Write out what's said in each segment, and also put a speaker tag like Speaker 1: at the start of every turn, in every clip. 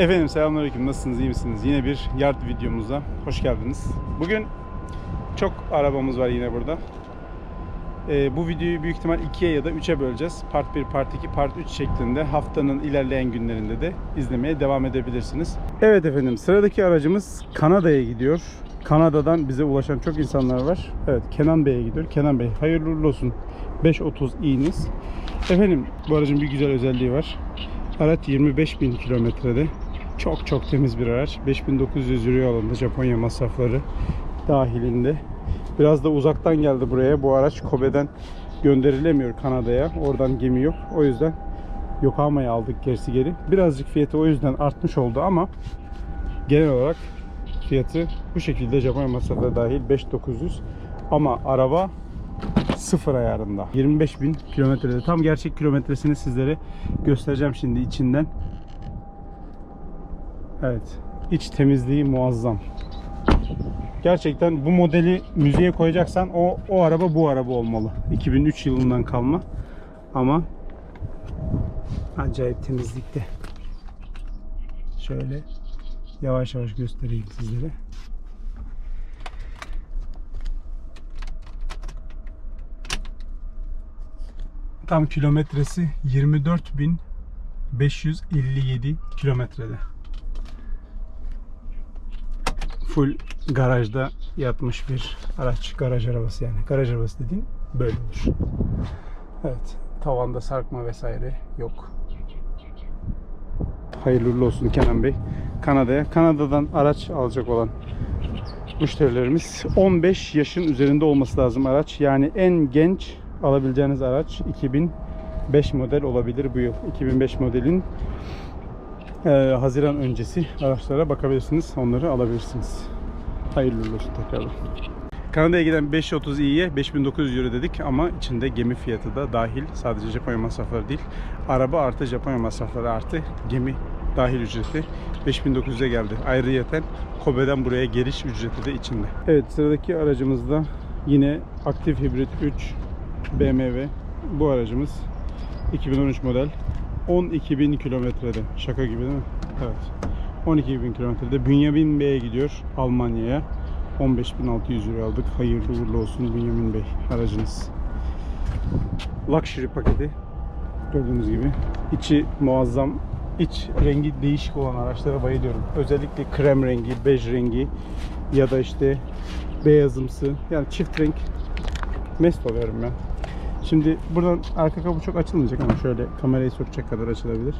Speaker 1: Efendim selamünaleyküm. Nasılsınız? iyi misiniz? Yine bir yard videomuza hoş geldiniz. Bugün çok arabamız var yine burada. Ee, bu videoyu büyük ihtimal 2'ye ya da 3'e böleceğiz. Part 1, Part 2, Part 3 şeklinde haftanın ilerleyen günlerinde de izlemeye devam edebilirsiniz. Evet efendim sıradaki aracımız Kanada'ya gidiyor. Kanada'dan bize ulaşan çok insanlar var. Evet Kenan Bey'e gidiyor. Kenan Bey hayırlı uğurlu olsun. 530 i'niz. Efendim bu aracın bir güzel özelliği var. Araç 25 bin kilometrede. Çok çok temiz bir araç. 5900 euro alındı Japonya masrafları dahilinde. Biraz da uzaktan geldi buraya. Bu araç Kobe'den gönderilemiyor Kanada'ya. Oradan gemi yok. O yüzden Yokohama'ya aldık gerisi geri. Birazcık fiyatı o yüzden artmış oldu ama genel olarak fiyatı bu şekilde Japonya masrafları dahil 5900 ama araba sıfır ayarında. 25 bin kilometrede. Tam gerçek kilometresini sizlere göstereceğim şimdi içinden. Evet. İç temizliği muazzam. Gerçekten bu modeli müziğe koyacaksan o, o araba bu araba olmalı. 2003 yılından kalma. Ama acayip temizlikte. Şöyle yavaş yavaş göstereyim sizlere. Tam kilometresi 24.557 kilometrede. Full garajda yatmış bir araç. Garaj arabası yani. Garaj arabası dediğin böyle olur. Evet. Tavanda sarkma vesaire yok. Hayırlı olsun Kenan Bey. Kanada'ya. Kanada'dan araç alacak olan müşterilerimiz 15 yaşın üzerinde olması lazım araç. Yani en genç alabileceğiniz araç 2005 model olabilir bu yıl. 2005 modelin e, Haziran öncesi araçlara bakabilirsiniz. Onları alabilirsiniz. Hayırlı olsun tekrardan. Kanada'ya giden 530 i'ye 5900 euro dedik ama içinde gemi fiyatı da dahil. Sadece Japonya masrafları değil. Araba artı Japonya masrafları artı gemi dahil ücreti 5900'e geldi. Ayrıyeten Kobe'den buraya geliş ücreti de içinde. Evet sıradaki aracımızda yine aktif hibrit 3 BMW. Bu aracımız 2013 model. 12.000 kilometrede. Şaka gibi değil mi? Evet. 12.000 kilometrede Bünyamin Bey'e gidiyor Almanya'ya. 15.600 euro aldık. Hayırlı uğurlu olsun Bünyamin Bey aracınız. Luxury paketi. Gördüğünüz gibi. içi muazzam. İç rengi değişik olan araçlara bayılıyorum. Özellikle krem rengi, bej rengi ya da işte beyazımsı. Yani çift renk mest oluyorum ben. Şimdi buradan arka kapı çok açılmayacak ama şöyle kamerayı sokacak kadar açılabilir.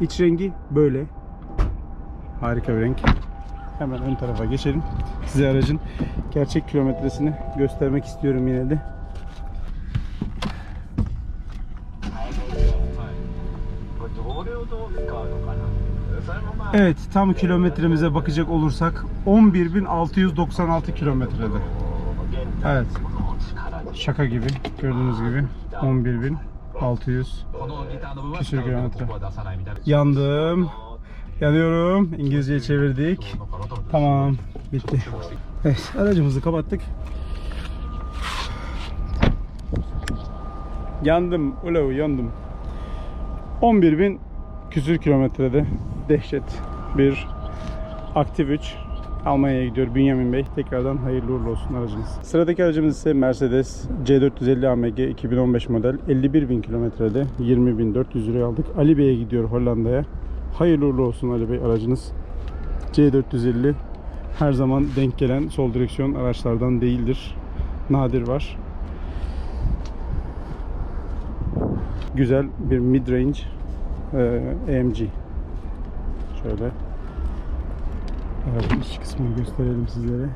Speaker 1: İç rengi böyle. Harika bir renk. Hemen ön tarafa geçelim. Size aracın gerçek kilometresini göstermek istiyorum yine de. Evet tam kilometremize bakacak olursak 11.696 kilometrede. Evet. Şaka gibi gördüğünüz gibi 11.600 küsür kilometre. Yandım. Yanıyorum. İngilizceye çevirdik. Tamam. Bitti. Evet aracımızı kapattık. Yandım. Ulan yandım. 11.000 küsür kilometrede dehşet bir aktif 3 Almanya'ya gidiyor Bünyamin Bey. Tekrardan hayırlı uğurlu olsun aracınız. Sıradaki aracımız ise Mercedes C450 AMG 2015 model 51.000 kilometrede 20.400 liraya aldık. Ali Bey'e gidiyor Hollanda'ya. Hayırlı uğurlu olsun Ali Bey aracınız. C450 her zaman denk gelen sol direksiyon araçlardan değildir. Nadir var. Güzel bir mid-range e, AMG. Şöyle aracın iç kısmını gösterelim sizlere.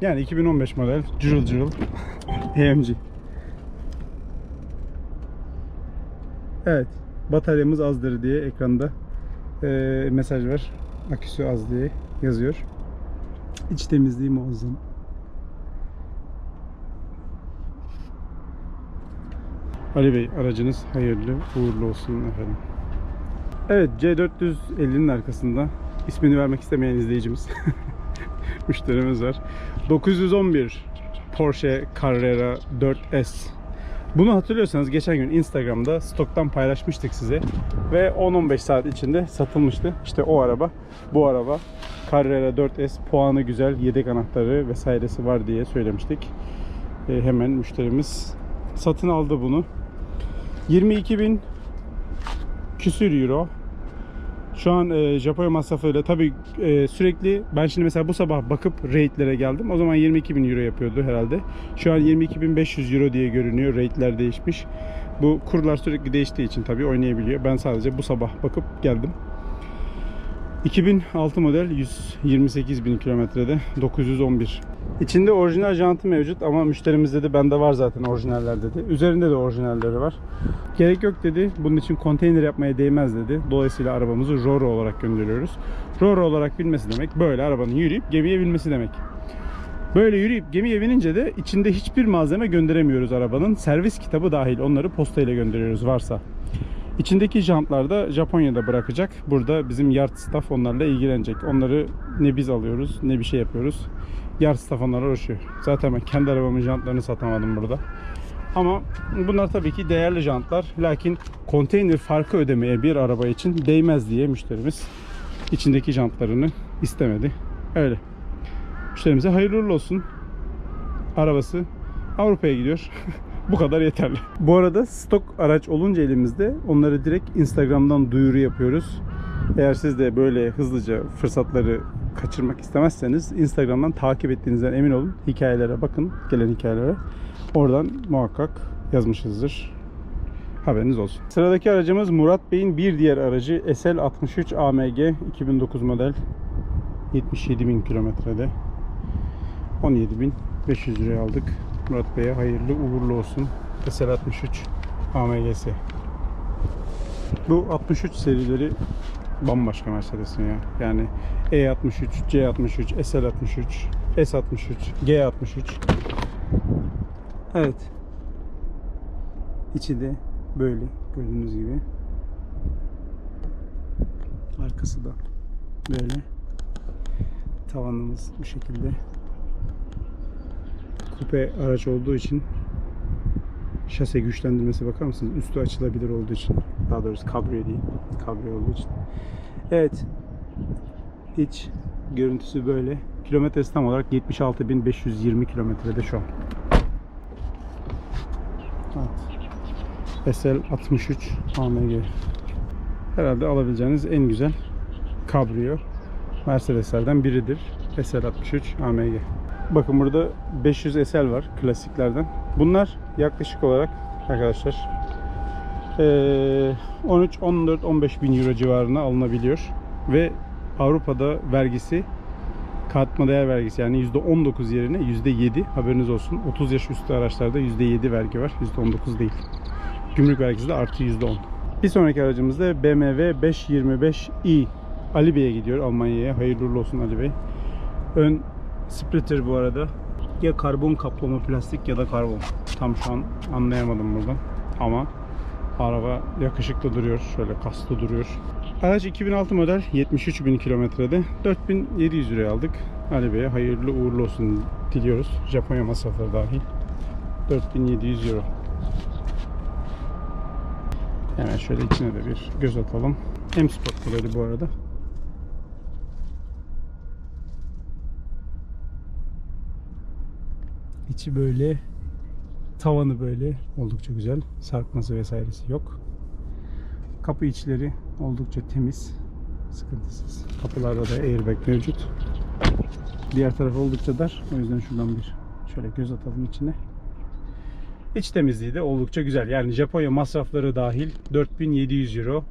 Speaker 1: Yani 2015 model cırıl cırıl AMG. Evet. Bataryamız azdır diye ekranda e, mesaj var. Aküsü az diye yazıyor. İç temizliği muazzam. Ali Bey aracınız hayırlı uğurlu olsun efendim. Evet C450'nin arkasında ismini vermek istemeyen izleyicimiz müşterimiz var. 911 Porsche Carrera 4S Bunu hatırlıyorsanız geçen gün Instagram'da stoktan paylaşmıştık size. Ve 10-15 saat içinde satılmıştı. İşte o araba, bu araba. Carrera 4S puanı güzel, yedek anahtarı vesairesi var diye söylemiştik. E, hemen müşterimiz satın aldı bunu. 22 bin küsür euro. Şu an e, Japonya masrafıyla tabii e, sürekli ben şimdi mesela bu sabah bakıp rate'lere geldim. O zaman 22 bin euro yapıyordu herhalde. Şu an 22.500 euro diye görünüyor. Rate'ler değişmiş. Bu kurlar sürekli değiştiği için tabii oynayabiliyor. Ben sadece bu sabah bakıp geldim. 2006 model 128 bin kilometrede 911. İçinde orijinal jantı mevcut ama müşterimiz dedi bende var zaten orijinaller dedi. Üzerinde de orijinalleri var. Gerek yok dedi. Bunun için konteyner yapmaya değmez dedi. Dolayısıyla arabamızı Roro olarak gönderiyoruz. Roro olarak binmesi demek böyle arabanın yürüyüp gemiye binmesi demek. Böyle yürüyüp gemiye binince de içinde hiçbir malzeme gönderemiyoruz arabanın. Servis kitabı dahil onları postayla gönderiyoruz varsa. İçindeki jantlar da Japonya'da bırakacak. Burada bizim yard staff onlarla ilgilenecek. Onları ne biz alıyoruz ne bir şey yapıyoruz. Yard staff onlarla uğraşıyor. Zaten ben kendi arabamın jantlarını satamadım burada. Ama bunlar tabii ki değerli jantlar. Lakin konteyner farkı ödemeye bir araba için değmez diye müşterimiz içindeki jantlarını istemedi. Öyle. Müşterimize hayırlı olsun. Arabası Avrupa'ya gidiyor. Bu kadar yeterli. Bu arada stok araç olunca elimizde onları direkt Instagram'dan duyuru yapıyoruz. Eğer siz de böyle hızlıca fırsatları kaçırmak istemezseniz Instagram'dan takip ettiğinizden emin olun. Hikayelere bakın, gelen hikayelere. Oradan muhakkak yazmışızdır. Haberiniz olsun. Sıradaki aracımız Murat Bey'in bir diğer aracı SL63 AMG 2009 model 77.000 kilometrede 17.500 liraya aldık. Murat Bey'e hayırlı uğurlu olsun. SL63 AMG'si. Bu 63 serileri bambaşka Mercedes'in ya. Yani E63, C63, SL63, S63, G63. Evet. İçi de böyle gördüğünüz gibi. Arkası da böyle. Tavanımız bu şekilde. Kupe araç olduğu için şase güçlendirmesi bakar mısınız? Üstü açılabilir olduğu için. Daha doğrusu kabriyo değil. Kabriyo olduğu için. Evet. İç görüntüsü böyle. Kilometresi tam olarak 76.520 kilometrede şu an. Evet. SL 63 AMG. Herhalde alabileceğiniz en güzel kabriyo Mercedeslerden biridir. SL 63 AMG. Bakın burada 500 SL var klasiklerden. Bunlar yaklaşık olarak arkadaşlar eee, 13, 14, 15 bin euro civarına alınabiliyor. Ve Avrupa'da vergisi katma değer vergisi yani %19 yerine %7 haberiniz olsun. 30 yaş üstü araçlarda %7 vergi var. %19 değil. Gümrük vergisi de artı %10. Bir sonraki aracımız da BMW 525i Ali Bey'e gidiyor Almanya'ya. Hayırlı olsun Ali Bey. Ön splitter bu arada. Ya karbon kaplama plastik ya da karbon. Tam şu an anlayamadım buradan. Ama araba yakışıklı duruyor. Şöyle kaslı duruyor. Araç 2006 model 73 bin kilometrede 4700 liraya aldık. Ali Bey'e hayırlı uğurlu olsun diliyoruz. Japonya masrafları dahil. 4700 euro. Hemen şöyle içine de bir göz atalım. M Sport modeli bu arada. İçi böyle, tavanı böyle oldukça güzel. Sarkması vesairesi yok. Kapı içleri oldukça temiz, sıkıntısız. Kapılarda da airbag mevcut. Diğer taraf oldukça dar. O yüzden şuradan bir şöyle göz atalım içine. İç temizliği de oldukça güzel. Yani Japonya masrafları dahil 4700 euro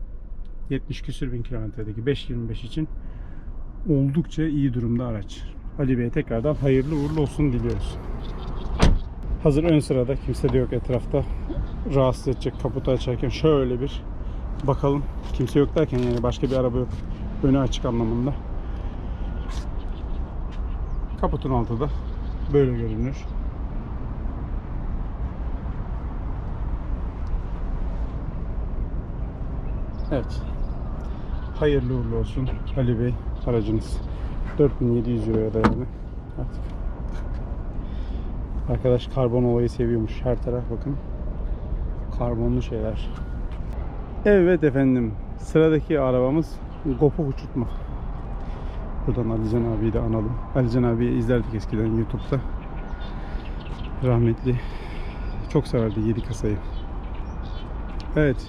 Speaker 1: 70 küsür bin kilometredeki 5.25 için oldukça iyi durumda araç. Ali Bey'e tekrardan hayırlı uğurlu olsun diliyoruz. Hazır ön sırada kimse de yok etrafta. Rahatsız edecek kaputu açarken şöyle bir bakalım. Kimse yok derken yani başka bir araba yok. Önü açık anlamında. Kaputun altı da böyle görünür. Evet. Hayırlı uğurlu olsun Ali Bey aracınız. 4700 euroya dayandı. Artık. Arkadaş karbon olayı seviyormuş. Her taraf bakın. Karbonlu şeyler. Evet efendim. Sıradaki arabamız Gopuk uçurtma. Buradan Alican abiyi de analım. Alican abiyi izlerdik eskiden YouTube'da. Rahmetli. Çok severdi 7 kasayı. Evet.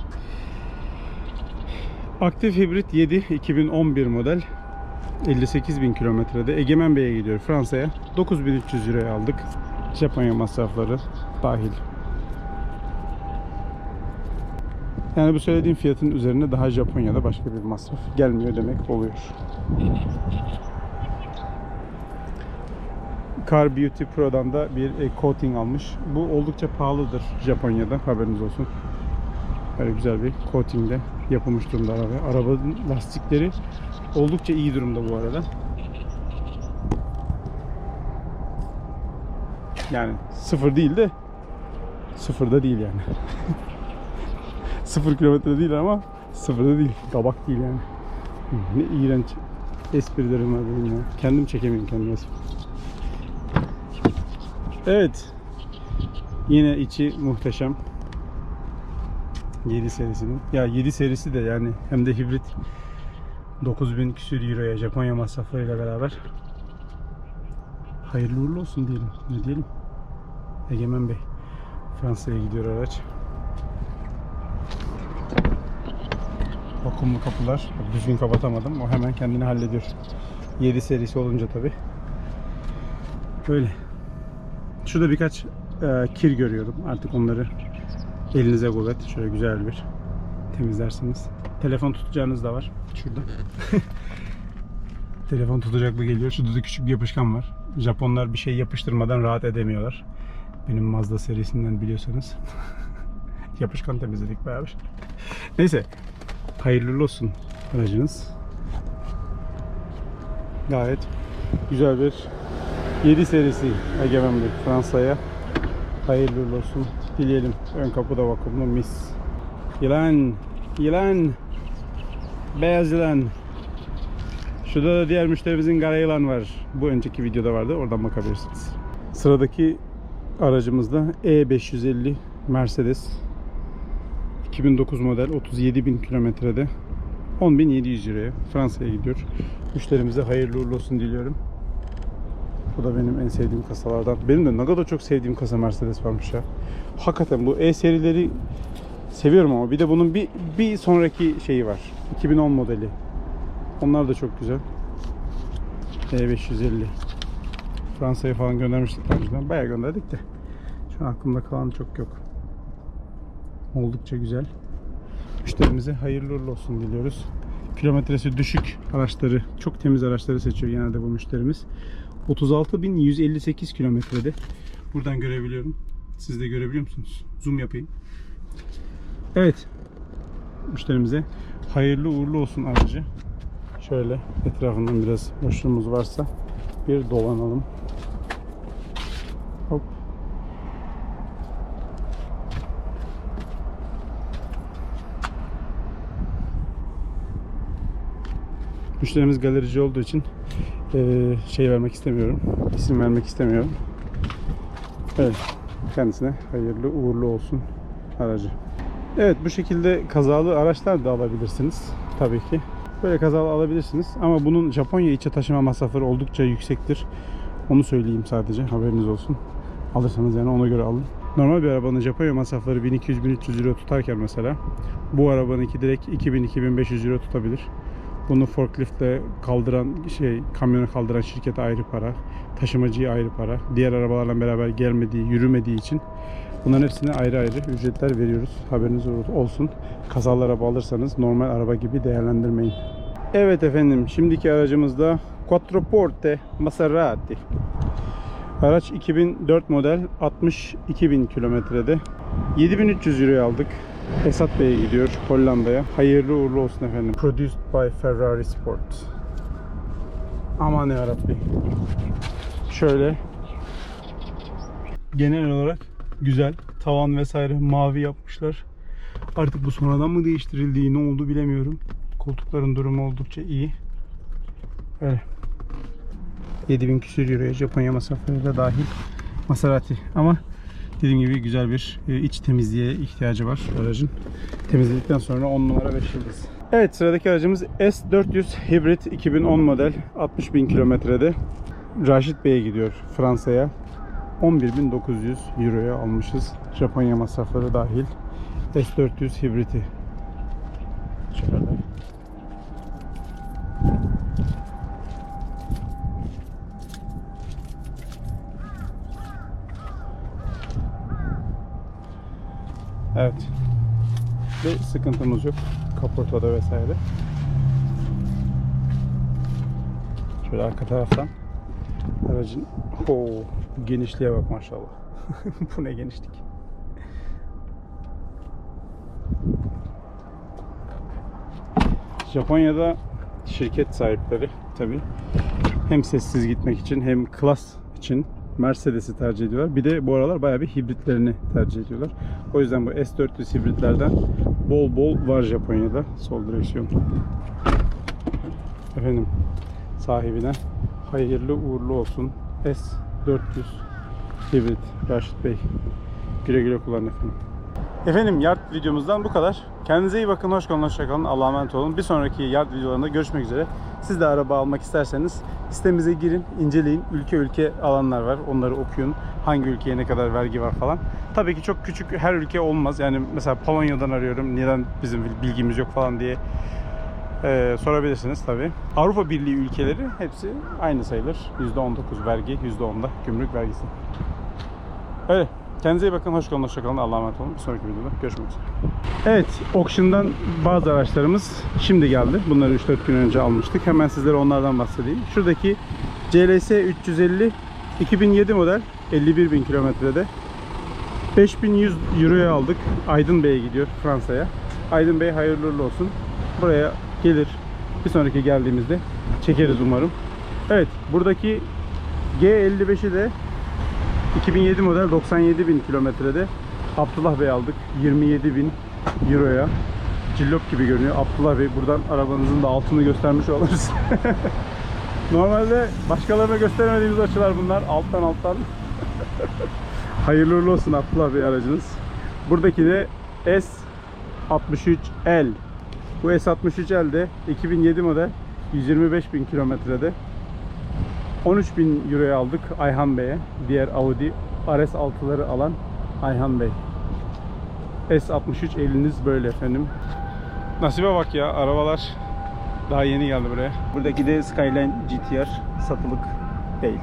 Speaker 1: Aktif hibrit 7 2011 model. 58 bin kilometrede Egemen Bey'e gidiyor Fransa'ya. 9300 liraya aldık. Japonya masrafları dahil. Yani bu söylediğim fiyatın üzerine daha Japonya'da başka bir masraf gelmiyor demek oluyor. Car Beauty Pro'dan da bir e, coating almış. Bu oldukça pahalıdır Japonya'da haberiniz olsun. Böyle güzel bir coatingle yapılmış durumda araba. Arabanın lastikleri oldukça iyi durumda bu arada. Yani sıfır değil de sıfırda değil yani. sıfır kilometre değil ama sıfırda değil. Kabak değil yani. Ne iğrenç esprilerim var benim ya. Kendim çekemiyorum kendime. Evet. Yine içi muhteşem. 7 serisinin. Ya 7 serisi de yani hem de hibrit 9000 küsür euroya Japonya masraflarıyla beraber hayırlı uğurlu olsun diyelim. Ne diyelim? Egemen Bey Fransa'ya gidiyor araç. Vakumlu kapılar. Düzgün kapatamadım. O hemen kendini hallediyor. 7 serisi olunca tabi. Böyle. Şurada birkaç e, kir görüyorum. Artık onları elinize kuvvet. Şöyle güzel bir temizlersiniz. Telefon tutacağınız da var. Şurada. Telefon tutacaklı geliyor. Şurada da küçük bir yapışkan var. Japonlar bir şey yapıştırmadan rahat edemiyorlar. Benim Mazda serisinden biliyorsanız. yapışkan temizledik beraber. Neyse. Hayırlı olsun aracınız. Gayet güzel bir 7 serisi Egemen Bey Fransa'ya hayırlı olsun dileyelim. Ön kapıda vakumlu mis. Yılan, yılan, beyaz yılan. Şurada da diğer müşterimizin kara yılan var. Bu önceki videoda vardı. Oradan bakabilirsiniz. Sıradaki aracımız da E550 Mercedes. 2009 model 37.000 kilometrede 10.700 liraya Fransa'ya gidiyor. Müşterimize hayırlı uğurlu olsun diliyorum. Bu da benim en sevdiğim kasalardan. Benim de ne kadar çok sevdiğim kasa Mercedes varmış ya. Hakikaten bu E serileri seviyorum ama bir de bunun bir bir sonraki şeyi var. 2010 modeli. Onlar da çok güzel. E550. Fransa'ya falan göndermiştik önceden. Bayağı gönderdik de. Şu an aklımda kalan çok yok. Oldukça güzel. Müşterimize hayırlı uğurlu olsun diliyoruz. Kilometresi düşük araçları, çok temiz araçları seçiyor genelde bu müşterimiz. 36.158 kilometrede. Buradan görebiliyorum. Siz de görebiliyor musunuz? Zoom yapayım. Evet. Müşterimize hayırlı uğurlu olsun aracı. Şöyle etrafından biraz boşluğumuz varsa bir dolanalım. Hop. Müşterimiz galerici olduğu için eee, şey vermek istemiyorum. isim vermek istemiyorum. Evet. Kendisine hayırlı uğurlu olsun aracı. Evet bu şekilde kazalı araçlar da alabilirsiniz. Tabii ki. Böyle kazalı alabilirsiniz. Ama bunun Japonya içe taşıma masrafları oldukça yüksektir. Onu söyleyeyim sadece. Haberiniz olsun. Alırsanız yani ona göre alın. Normal bir arabanın Japonya masrafları 1200-1300 euro tutarken mesela bu arabanınki direkt 2000-2500 euro tutabilir. Bunu forkliftle kaldıran şey kamyonu kaldıran şirkete ayrı para, taşımacıya ayrı para, diğer arabalarla beraber gelmediği, yürümediği için bunların hepsine ayrı ayrı ücretler veriyoruz. Haberiniz olsun. Kazalı araba alırsanız normal araba gibi değerlendirmeyin. Evet efendim, şimdiki aracımız da Quattroporte Maserati. Araç 2004 model 62.000 kilometrede. 7300 euroya aldık. Esat Bey'e gidiyor Hollanda'ya. Hayırlı uğurlu olsun efendim. Produced by Ferrari Sport. Aman ya Rabbi. Şöyle genel olarak güzel. Tavan vesaire mavi yapmışlar. Artık bu sonradan mı değiştirildiği ne oldu bilemiyorum. Koltukların durumu oldukça iyi. Öyle. 7000 küsür euroya Japonya masrafları da dahil Maserati. Ama Dediğim gibi güzel bir e, iç temizliğe ihtiyacı var aracın. Temizledikten sonra 10 numara 5 yıldız. Evet sıradaki aracımız S400 Hybrid 2010 model 60 bin kilometrede Raşit Bey'e gidiyor Fransa'ya. 11.900 Euro'ya almışız. Japonya masrafları dahil. S400 Hybrid'i. Şöyle. Evet. Bir sıkıntımız yok. Kaportada vesaire. Şöyle arka taraftan aracın o genişliğe bak maşallah. Bu ne genişlik. Japonya'da şirket sahipleri tabi hem sessiz gitmek için hem klas için Mercedes'i tercih ediyorlar. Bir de bu aralar bayağı bir hibritlerini tercih ediyorlar. O yüzden bu S400 hibritlerden bol bol var Japonya'da. Sol direksiyon. Efendim sahibine hayırlı uğurlu olsun. S400 hibrit Raşit Bey. Güle güle kullanın efendim. Efendim yard videomuzdan bu kadar. Kendinize iyi bakın, hoş kalın, hoşça kalın. Allah'a emanet olun. Bir sonraki yard videolarında görüşmek üzere. Siz de araba almak isterseniz sitemize girin, inceleyin. Ülke ülke alanlar var. Onları okuyun. Hangi ülkeye ne kadar vergi var falan. Tabii ki çok küçük her ülke olmaz. Yani mesela Polonya'dan arıyorum. Neden bizim bilgimiz yok falan diye ee, sorabilirsiniz tabii. Avrupa Birliği ülkeleri hepsi aynı sayılır. %19 vergi, %10'da gümrük vergisi. Öyle. Kendinize iyi bakın. Hoş kalın, hoşça kalın. Allah'a emanet olun. Bir sonraki videoda görüşmek üzere. Evet, auction'dan bazı araçlarımız şimdi geldi. Bunları 3-4 gün önce almıştık. Hemen sizlere onlardan bahsedeyim. Şuradaki CLS 350 2007 model 51 bin kilometrede 5100 Euro'ya aldık. Aydın Bey'e gidiyor Fransa'ya. Aydın Bey hayırlı olsun. Buraya gelir. Bir sonraki geldiğimizde çekeriz umarım. Evet, buradaki G55'i de 2007 model 97 bin kilometrede. Abdullah Bey aldık 27 bin Euro'ya. Cillop gibi görünüyor. Abdullah Bey buradan arabanızın da altını göstermiş oluruz. Normalde başkalarına gösteremediğimiz açılar bunlar. Alttan alttan. Hayırlı uğurlu olsun Abdullah Bey aracınız. Buradaki de S63L bu S63L de 2007 model 125 bin kilometrede 13 bin Euro'ya aldık Ayhan Bey'e. Diğer Audi RS6'ları alan Ayhan Bey. S63 eliniz böyle efendim. Nasibe bak ya arabalar daha yeni geldi buraya. Buradaki de Skyline GTR satılık değil.